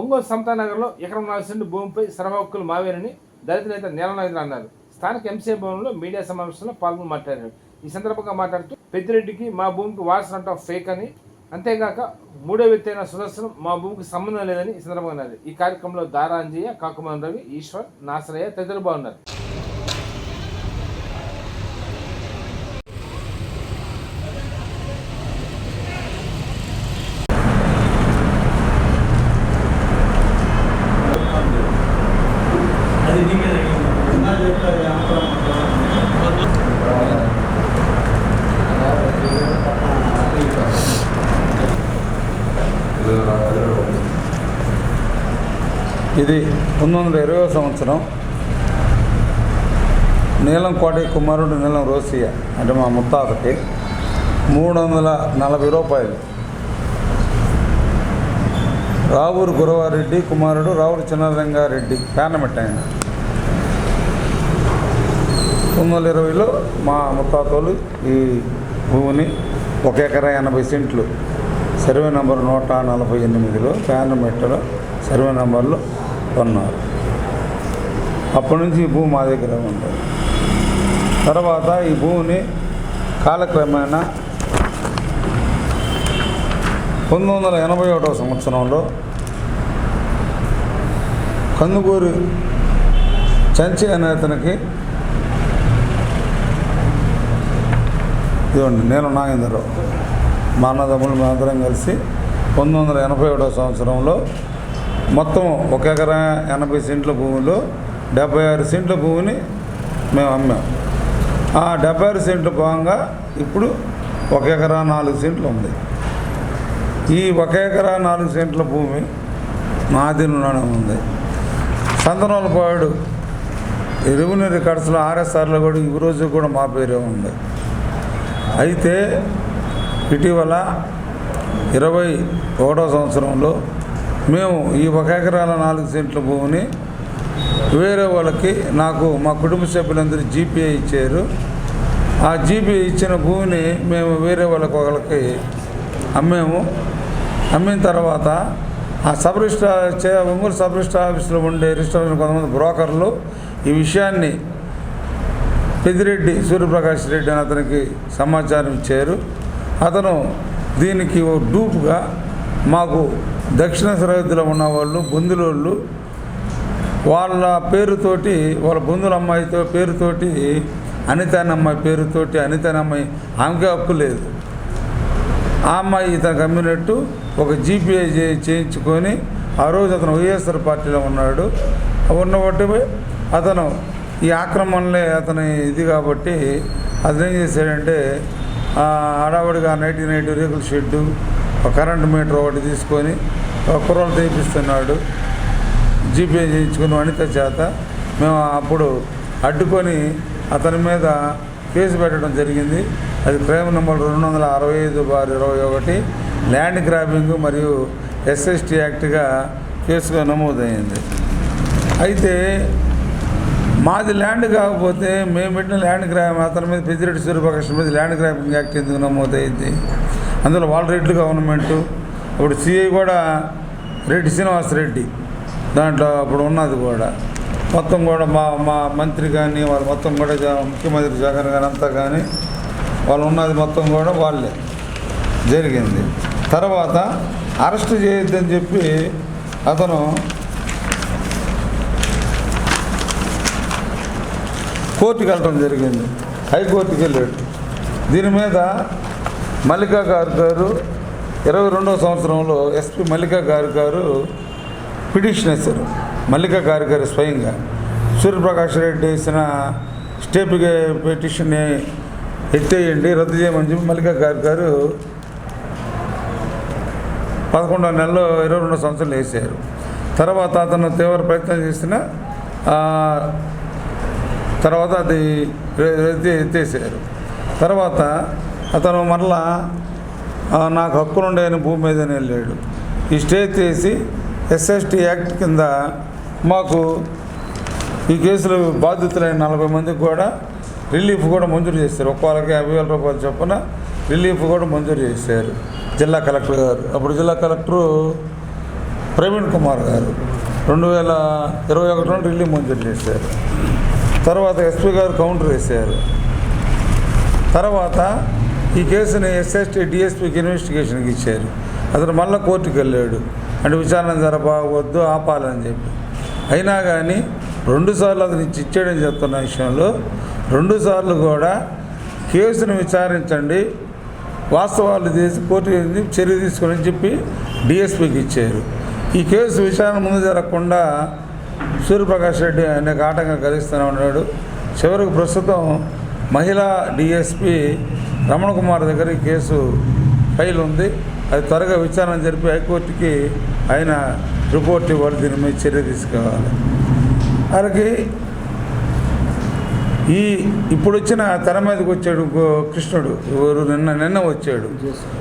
ఒంగోలు సమతానగర్లో ఎకరం నాలుగు సెంటు భూమిపై సర్వ హక్కులు మావేనని దళిత నేత నీలనాయుడు అన్నారు. స్థానిక ఎంసీ భవనంలో మీడియా సమావేశంలో పాల్గొని మాట్లాడారు. ఈ సందర్భంగా మాట్లాడుతూ పెద్దిరెడ్డికి మా భూమికి వారసు ఫేక్ అని. అంతేగాక మూడో వ్యక్తి అయిన సుదర్శనం మా భూమికి సంబంధం లేదని ఈ సందర్భంగా అన్నారు. ఈ కార్యక్రమంలో దారాంజయ్య కాకుమాన్ రవి ఈశ్వర్ నాసరయ్య తదితరులు బాగున్నారు అది నీ మీద ఇది పంతొమ్మిది వందల ఇరవై సంవత్సరం నీలం కోటి కుమారుడు నీలం రోసియ అంటే మా ముత్తాతకి మూడు వందల నలభై రూపాయలు. రావూరు గురవారెడ్డి కుమారుడు రావూరు చిన్నరంగారెడ్డి పేనమెట్ ఆయన. తొమ్మిది వందల ఇరవైలో మా ముత్తాతలు ఈ భూమిని ఒక ఎకరా ఎనభై సెంట్లు. సర్వే నంబర్ నూట నలభై ఎనిమిదిలో పేనమెట్టలో సర్వే నంబర్లో కొన్నారు. అప్పటి నుంచి ఈ భూమి మా దగ్గర ఉంటుంది తర్వాత ఈ భూమిని కాలక్రమేణా పంతొమ్మిది వందల ఎనభై ఒకటో సంవత్సరంలో కందుకూరి చంచి అనే అతనికి ఇదిగోండి నేను నాగేంద్రరావు మా అన్నదమ్ములు మేమందరం కలిసి పంతొమ్మిది వందల ఎనభై ఒకటో సంవత్సరంలో మొత్తం ఒక ఎకరా ఎనభై సెంట్ల భూమిలో డెబ్బై ఆరు సెంట్ల భూమిని మేము అమ్మాం. ఆ డెబ్బై ఆరు సెంట్ల భాగంగా ఇప్పుడు ఒక ఎకరా నాలుగు సెంట్లు ఉంది. ఈ ఒక ఎకరా నాలుగు సెంట్ల భూమి మా ఉంది. సంతనోలపాడు రెవెన్యూ రికార్డ్స్లో ఆర్ఎస్ఆర్లో కూడా ఈ రోజు కూడా మా పేరే ఉంది. అయితే ఇటీవల ఇరవై ఒకటో సంవత్సరంలో మేము ఈ ఒక ఎకరాల నాలుగు సెంట్ల భూమిని వేరే వాళ్ళకి నాకు మా కుటుంబ సభ్యులందరూ జీపీఐ ఇచ్చారు. ఆ జీపీఐ ఇచ్చిన భూమిని మేము వేరే వాళ్ళకి ఒకరికి అమ్మాము. అమ్మిన తర్వాత ఆ sub registrar Ongole sub registrar ఆఫీస్లో ఉండే రిజిస్ట్రార్ కొంతమంది బ్రోకర్లు ఈ విషయాన్ని పెద్దిరెడ్డి సూర్యప్రకాష్ రెడ్డి అని అతనికి సమాచారం ఇచ్చారు. అతను దీనికి ఓ డూప్గా మాకు దక్షిణ సరిహద్దులో ఉన్న వాళ్ళు బొందులోళ్ళు వాళ్ళ పేరుతోటి వాళ్ళ బుందుల అమ్మాయితో పేరుతోటి అనితానమ్మాయి పేరుతోటి అనితానమ్మాయి ఆమెకే హక్కు లేదు. ఆ అమ్మాయి ఇతను అమ్మినట్టు ఒక జీపీఐ చే- చేయించుకొని ఆ రోజు అతను వైఎస్ఆర్ పార్టీలో ఉన్నాడు. ఉన్న అతను ఈ ఆక్రమణలే అతని ఇది కాబట్టి అతను ఏం చేశాడంటే హడావుడిగా నైటీ ఎయిటీ రేకుల షెడ్డు ఒక కరెంట్ మీటర్ ఒకటి తీసుకొని ఒక కుర్రలు తెప్పిస్తున్నాడు. జీపే చేయించుకుని అనిత చేత మేము అప్పుడు అడ్డుకొని అతని మీద కేసు పెట్టడం జరిగింది. అది క్రైమ్ నెంబర్ రెండు వందల అరవై ఐదు బార్ ఇరవై ఒకటి ల్యాండ్ గ్రాబింగ్ మరియు ఎస్ఎస్టీ యాక్ట్గా కేసుగా నమోదైంది. అయితే మాది ల్యాండ్ కాకపోతే మేము పెట్టిన ల్యాండ్ గ్రాబింగ్ అతని మీద పెద్దిరెడ్డి సూర్యప్రకాష్ మీద ల్యాండ్ గ్రాబింగ్ యాక్ట్ ఎందుకు నమోదైంది? అందులో వాళ్ళ రెడ్లు గవర్నమెంటు ఇప్పుడు సిఐ కూడా రెడ్డి శ్రీనివాస్ రెడ్డి. దాంట్లో అప్పుడు ఉన్నది కూడా. మొత్తం కూడా మా మా మంత్రి కానీ వాళ్ళు మొత్తం కూడా ముఖ్యమంత్రి జగన్ కానీ అంతా కానీ వాళ్ళు ఉన్నది మొత్తం కూడా వాళ్ళే. జరిగింది. తర్వాత అరెస్ట్ చేయొద్దని చెప్పి అతను కోర్టుకు వెళ్ళడం జరిగింది. హైకోర్టుకి వెళ్ళాడు దీని మీద మల్లికా గారు గారు ఇరవై రెండవ సంవత్సరంలో ఎస్పీ మల్లికా గారు గారు పిటిషన్ వేశారు. మల్లికా గారు గారు స్వయంగా. సూర్యప్రకాష్ రెడ్డి వేసిన స్టేప్ పిటిషన్ని ఎత్తేయండి రద్దు చేయమని చెప్పి మల్లికా గారు గారు పదకొండవ నెలలో ఇరవై రెండు సంవత్సరాలు వేసారు తర్వాత అతను తీవ్ర ప్రయత్నం చేసిన తర్వాత అది ఎత్తేసారు తర్వాత అతను మరలా నాకు హక్కులుండేని భూమి మీదనే వెళ్ళాడు ఈ స్టే చేసి ఎస్ఎస్టీ యాక్ట్ కింద మాకు ఈ కేసులో బాధితులైన నలభై మందికి కూడా రిలీఫ్ కూడా మంజూరు చేశారు. ఒక్కొక్కరికి యాభై వేల రూపాయలు చొప్పున రిలీఫ్ కూడా మంజూరు చేశారు జిల్లా కలెక్టర్ గారు. అప్పుడు జిల్లా కలెక్టరు ప్రవీణ్ కుమార్ గారు రెండు వేల ఇరవై ఒకటిలో రిలీఫ్ మంజూరు చేశారు. తర్వాత ఎస్పీ గారు కౌంటర్ వేశారు. తర్వాత ఈ కేసుని ఎస్ఎస్టీ డిఎస్పీకి ఇన్వెస్టిగేషన్కి ఇచ్చారు. అతను మళ్ళీ కోర్టుకు వెళ్ళాడు. అంటే విచారణ జరపవద్దు ఆపాలని చెప్పి. అయినా కానీ రెండుసార్లు అతను ఇచ్చి ఇచ్చాడని చెప్తున్న విషయంలో రెండుసార్లు కూడా కేసును విచారించండి వాస్తవాలు తీసి కోర్టు చర్య తీసుకొని చెప్పి డిఎస్పీకి ఇచ్చారు. ఈ కేసు విచారణ ముందు జరగకుండా సూర్యప్రకాష్ రెడ్డి అనేక ఆటంకం కలిగిస్తూనే ఉన్నాడు. చివరికి ప్రస్తుతం మహిళా డిఎస్పీ రమణ కుమార్ దగ్గర ఈ కేసు ఫైల్ ఉంది. అది త్వరగా విచారణ జరిపి హైకోర్టుకి ఆయన రిపోర్ట్ ఇవ్వాలి. దీని మీద చర్య తీసుకోవాలి. అలాగే ఈ ఇప్పుడు వచ్చిన తెర మీదకి వచ్చాడు కృష్ణుడు. ఎవరు నిన్న నిన్న వచ్చాడు.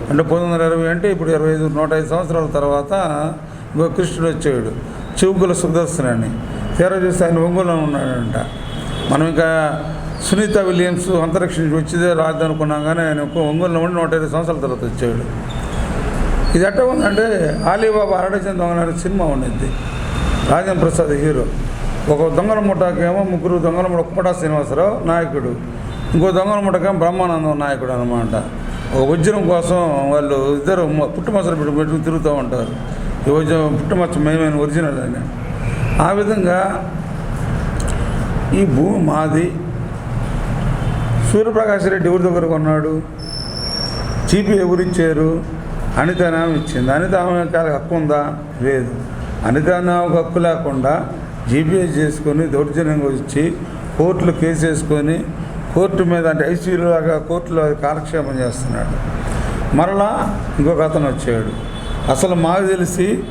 అంటే పంతొమ్మిది వందల ఇరవై అంటే ఇప్పుడు ఇరవై ఐదు నూట ఐదు సంవత్సరాల తర్వాత ఇంకో కృష్ణుడు వచ్చాడు. చివుకుల సుదర్శనని. అని తీరా చూస్తే ఆయన ఒంగోలులో ఉన్నాడంట. మనం ఇంకా సునీత విలియమ్స్ అంతరిక్ష నుంచి వచ్చిదే రాదు అనుకున్నాం కానీ ఆయన ఒంగోలులో ఉండి నూట ఐదు సంవత్సరాల తర్వాత వచ్చాడు. ఇది ఎట్ట ఉందంటే ఆలీబాబా అరడచంద దొంగ సినిమా ఉండింది రాజేంద్ర ప్రసాద్ హీరో. ఒక దొంగల ముఠాకేమో ముగ్గురు దొంగల ముఠ కుప్పటా శ్రీనివాసరావు నాయకుడు. ఇంకో దొంగల ముఠకేమో బ్రహ్మానందం నాయకుడు అనమాట ఒక వజ్రం కోసం వాళ్ళు ఇద్దరు పుట్టుమచ్చలు పెట్టు పెట్టుకుని తిరుగుతూ ఉంటారు. ఈ వజ్రం పుట్టుమచ్చ మేమైన ఒరిజినల్ అని ఆ విధంగా ఈ భూమి మాది సూర్యప్రకాష్ రెడ్డి ఎవరి దగ్గర కొన్నాడు? చీపీ ఎవరిచ్చారు అనిత నామ ఇచ్చింది? అనిత ఆమె హక్కు ఉందా? లేదు. అనిత నామకు హక్కు లేకుండా జీపీఎస్ చేసుకొని దౌర్జన్యంగా వచ్చి కోర్టులో కేసు వేసుకొని కోర్టు మీద అంటే ఐసీయూలో లాగా కోర్టులో కాలక్షేపం చేస్తున్నాడు. మరలా ఇంకొక అతను వచ్చాడు. అసలు మాకు తెలిసి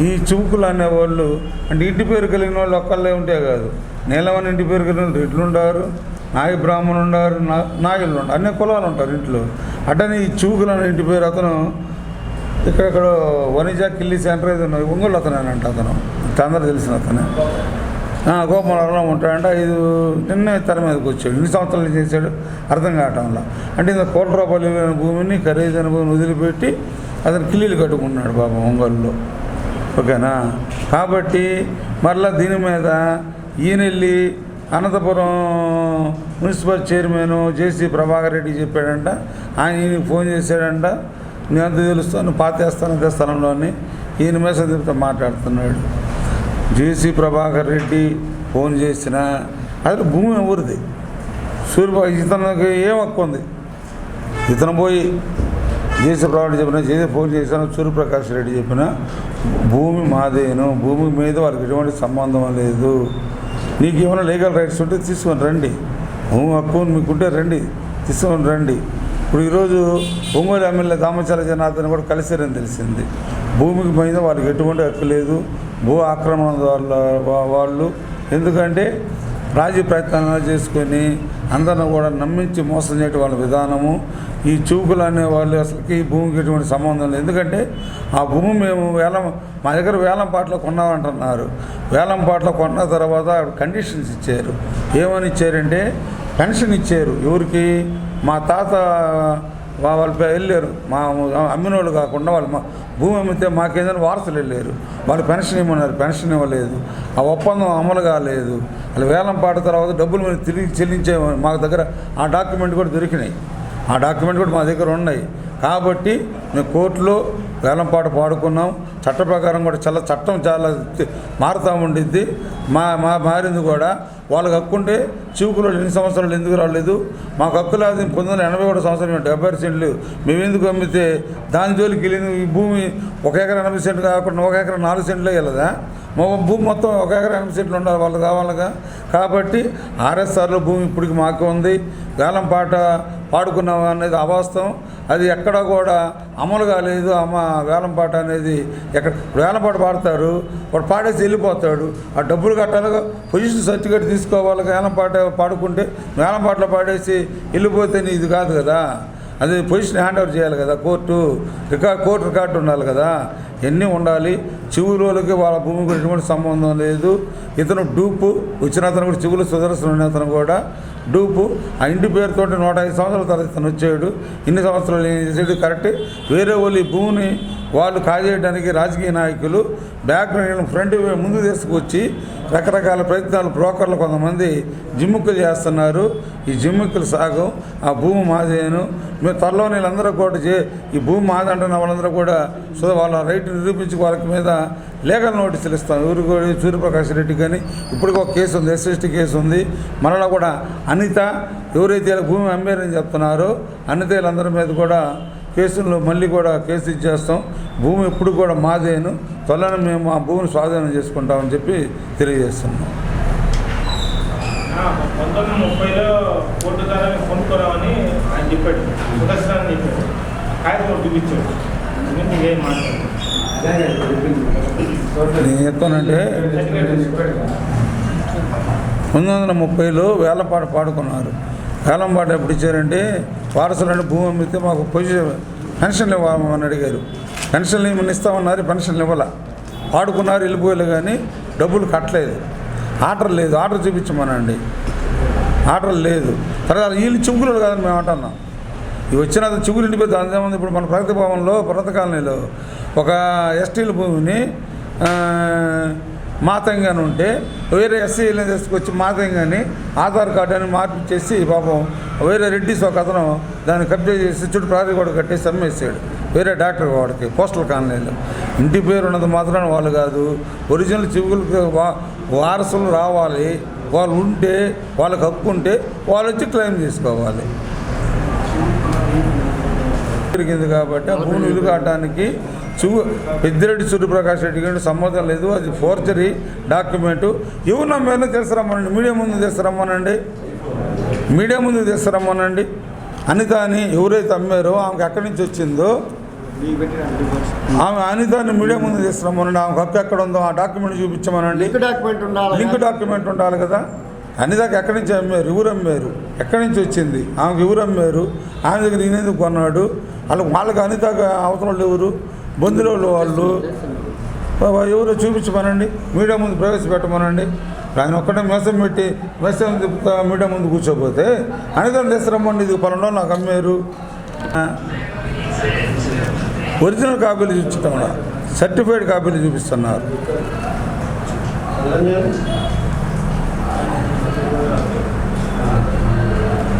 ఈ చువుకులు అనేవాళ్ళు అంటే ఇంటి పేరు కలిగిన వాళ్ళు ఒక్కళ్ళే ఉంటే కాదు. నీలమని ఇంటి పేరు కలిగిన వాళ్ళు రెడ్లు నాగ బ్రాహ్మణులు ఉన్నారు నా- నాయుళ్ళు ఉంటారు అన్ని కులాలు ఉంటారు ఇంట్లో. అటని ఈ చూకులు అనే ఇంటి పేరు అతను ఇక్కడెక్కడ వనిజా కిల్లి సెంటర్ ఏదో ఉన్నది ఒంగోలు అతనేనంట అతను. అందరూ తెలిసిన అతనే. ఆ, గోపాలలో ఉంటాడంట ఐదు నిన్న తెర మీదకి వచ్చాడు ఎన్ని సంవత్సరాలు చేశాడు? అర్థం కావటంలో. అంటే ఇంత కోట్ల రూపాయలు విలువైన భూమిని ఖరీదైన భూమిని వదిలిపెట్టి అతను కిల్లీలు కట్టుకున్నాడు పాపం ఒంగోలులో. ఓకేనా? కాబట్టి మరలా దీని మీద ఈయనెళ్ళి Anantapuram municipal chairman JC Prabhakar Reddy చెప్పాడంట. ఆయన ఈయనకి ఫోన్ చేశాడంట. నేను అంత తెలుస్తాను పాతేస్తాను అదే స్థలంలోని ఈయన మీద తిరుగుతూ మాట్లాడుతున్నాడు. జేసీ ప్రభాకర్ రెడ్డి ఫోన్ చేసిన అది భూమి ఎవరిది సూర్యబాబు ఇతనికి ఏం హక్కు ఉంది? ఇతను పోయి జేసీ ప్రభాకర్ చెప్పిన జేసీ ఫోన్ చేశాను సూర్యప్రకాష్ రెడ్డి చెప్పిన భూమి మాదేను భూమి మీద వాళ్ళకి ఎటువంటి సంబంధం లేదు. నీకు ఏమైనా లీగల్ రైట్స్ ఉంటే తీసుకొని రండి. భూమి హక్కు మీకుంటే రండి. తీసుకొని రండి. ఇప్పుడు ఈరోజు ఒంగోలు ఎమ్మెల్యే దామచాల జనార్దన్ కూడా కలిసారని తెలిసింది. భూమికి మీద వాళ్ళకి ఎటువంటి హక్కు లేదు. భూ ఆక్రమణ వాళ్ళ వాళ్ళు. ఎందుకంటే రాజీ ప్రయత్నాలు చేసుకొని అందరిని కూడా నమ్మించి మోసం చేయటం వాళ్ళ విధానము. ఈ చూపులు అనే వాళ్ళు అసలుకి ఈ భూమికి ఎటువంటి సంబంధం లేదు. ఎందుకంటే ఆ భూమి మేము వేలం మా దగ్గర వేలం పాటలు కొన్నామంటున్నారు వేలం పాటలు కొన్న తర్వాత కండిషన్స్ ఇచ్చారు. ఏమని ఇచ్చారంటే పెన్షన్ ఇచ్చారు ఎవరికి? మా తాత వాళ్ళ వెళ్ళారు. మా అమ్మిన వాళ్ళు కాకుండా వాళ్ళు మా భూమి అమ్మితే మాకేదైనా వారసులు వెళ్ళారు. వాళ్ళు పెన్షన్ ఇవ్వమన్నారు పెన్షన్ ఇవ్వలేదు. ఆ ఒప్పందం అమలు కాలేదు. వాళ్ళు వేలం పాట తర్వాత డబ్బులు మేము తిరిగి చెల్లించే మా దగ్గర ఆ డాక్యుమెంట్ కూడా దొరికినాయి. ఆ డాక్యుమెంట్ కూడా మా దగ్గర ఉన్నాయి. కాబట్టి మేము కోర్టులో వేలంపాట పాడుకున్నాం. చట్ట ప్రకారం కూడా చాలా చట్టం చాలా మారుతూ ఉండిద్ది. మా మా మారింది కూడా. వాళ్ళకి హక్కు ఉంటే చూపులో ఎన్ని సంవత్సరాలు ఎందుకు రాలేదు? మాకు హక్కు లేదు పంతొమ్మిది వందల ఎనభై ఒకటి సంవత్సరం డెబ్బై సెంట్లు మేము ఎందుకు అమ్మితే దాని జోలికి వెళ్ళింది ఈ భూమి ఒక ఎకరా ఎనభై సెంట్లు కాకుండా ఒక ఎకరా నాలుగు సెంట్లే వెళ్ళదా? మా భూమి మొత్తం ఒక ఎకరా ఎనభై సెంట్లు ఉండాలి వాళ్ళు కావాలిగా. కాబట్టి ఆర్ఎస్ఆర్లో భూమి ఇప్పటికి మాకు ఉంది. గాలం పాట పాడుకున్నాం అనేది అవాస్తవం. అది ఎక్కడా కూడా అమలు కాలేదు. అమ్మ వేలంపాట అనేది ఎక్కడ వేలపాటు పాడతారు వాడు పాడేసి వెళ్ళిపోతాడు. ఆ డబ్బులు కట్టాలి పొజిషన్ సర్టిఫికేట్ తీసుకోవాలి వేలంపాట పాడుకుంటే వేలంపాటలు పాడేసి వెళ్ళిపోతే ఇది కాదు కదా. అది పొజిషన్ హ్యాండ్ ఓవర్ చేయాలి కదా కోర్టు రికార్డ్ కోర్టు రికార్డు ఉండాలి కదా. ఎన్ని ఉండాలి చెవులోకి వాళ్ళ భూమి ఎటువంటి సంబంధం లేదు. ఇతను డూపు వచ్చిన అతను కూడా చెవులు సుదర్శనం అతను కూడా డూపు. ఆ ఇంటి పేరుతో నూట ఐదు సంవత్సరాల తర్వాత ఇతను వచ్చాడు. ఇన్ని సంవత్సరాలు ఏం చేసేది కరెక్ట్. వేరే వాళ్ళు ఈ భూమిని వాళ్ళు కాజేయడానికి రాజకీయ నాయకులు బ్యాక్గ్రౌండ్ ఫ్రంట్ ముందు తీసుకొచ్చి రకరకాల ప్రయత్నాలు బ్రోకర్లు కొంతమంది జిమ్ముక్కులు చేస్తున్నారు. ఈ జిమ్ముక్కులు సాగం ఆ భూమి మాదేను. మేము త్వరలో వీళ్ళందరూ కూడా ఈ భూమి మాది అంటున్న వాళ్ళందరూ కూడా సో వాళ్ళ రైట్ నిరూపించి వాళ్ళకి మీద లీగల్ నోటీసులు ఇస్తాం ఎవరు సూర్యప్రకాష్ రెడ్డి కానీ ఇప్పుడు ఒక కేసు ఉంది ఎస్ఎస్టీ కేసు ఉంది. మరలా కూడా అనిత ఎవరైతే భూమి అమ్మారని చెప్తున్నారో అనిత వీళ్ళందరి మీద కూడా కేసుల్లో మళ్ళీ కూడా కేసు ఇచ్చేస్తాం. భూమి ఎప్పుడు కూడా మాదేను. త్వరలో మేము ఆ భూమిని స్వాధీనం చేసుకుంటామని చెప్పి తెలియజేస్తున్నాం. పంతొమ్మిది ముప్పైలో కోర్టు ద్వారా కొనుక్కోరామని ఆయన చెప్పాడు. చెప్పాడు. కాగితం చూపించాడు గురించి ఏం నేను చెప్తానంటే పంతొమ్మిది వందల ముప్పైలో వేలంపాట పాడుకున్నారు. వేలంపాట ఎప్పుడు ఇచ్చారంటే వారసులను భూమి అమ్మితే మాకు పొజిషన్ పెన్షన్లు ఇవ్వమని అడిగారు. పెన్షన్లు ఏమని ఇస్తామన్నారు పెన్షన్లు ఇవ్వాల. పాడుకున్నారు వెళ్ళిపోయారు కానీ డబ్బులు కట్టలేదు. ఆర్డర్ లేదు ఆర్డర్ చూపించమనండి. ఆర్డర్ లేదు. తర్వాత వీళ్ళు చుంకులు కాదని మేము అంటున్నాం. ఇవి వచ్చిన చిగురు ఇంటిపోతే అంతేముంది ఇప్పుడు మన ప్రగతి భవన్లో పర్వత కాలనీలో ఒక ఎస్టీల భూమిని మాతంగాని ఉంటే వేరే ఎస్సీలను తీసుకొచ్చి మాతంగాని ఆధార్ కార్డు అని మార్పిచ్చేసి పాపం వేరే రెడ్డిస్ ఒక అతను దాన్ని కబ్జా చేసి చుట్టూ ప్రారీ కూడా కట్టేసి అమ్మేసాడు వేరే డాక్టర్ వాడికి పోస్టల్ కాలనీలో. ఇంటి పేరు ఉన్నది మాత్రం వాళ్ళు కాదు. ఒరిజినల్ చివుకులకు వారసులు రావాలి. వాళ్ళు ఉంటే వాళ్ళకి హక్కు ఉంటే వాళ్ళు వచ్చి క్లెయిమ్ చేసుకోవాలి. పెరిగింది కాబట్టి ఆ భూమిని వెలుగాటానికి చూ పెద్దిరెడ్డి సూర్యప్రకాష్ రెడ్డి గారి సమ్మతం లేదు. అది ఫోర్జరీ డాక్యుమెంటు. ఎవరు నమ్మారో తీసుకురమ్మనండి మీడియా ముందు తీసుకురమ్మనండి మీడియా ముందు తీసుకురమ్మనండి అనిత అని ఎవరైతే అమ్మారో ఆమెకు ఎక్కడి నుంచి వచ్చిందో ఆమె అనితాన్ని మీడియా ముందు తీసుకురమ్మనండి ఆమెకు హక్కు ఎక్కడ ఉందో ఆ డాక్యుమెంట్ చూపించమనండి. లింక్ డాక్యుమెంట్ ఉండాలి లింక్ డాక్యుమెంట్ ఉండాలి కదా. అన్నిదాకా ఎక్కడి నుంచి అమ్మారు? ఎవరు అమ్మారు? ఎక్కడి నుంచి వచ్చింది? ఆమెకు ఎవరు అమ్మారు? ఆమె దగ్గర ఈయన ఎందుకు కొన్నాడు? వాళ్ళకి వాళ్ళకి అన్ని దాకా వాళ్ళు ఎవరు? బంధువులు వాళ్ళు. ఎవరో చూపించమనండి. మీడియా ముందు ప్రవేశపెట్టమనండి. ఆయన ఒక్కటే మెసం పెట్టి మెసం మీడియా ముందు కూర్చోపోతే అనితం తీసుకురమ్మండి ఇది పన్నెండు నాకు అమ్మారు. ఒరిజినల్ కాపీలు చూపించడం సర్టిఫైడ్ కాపీలు చూపిస్తున్నారు.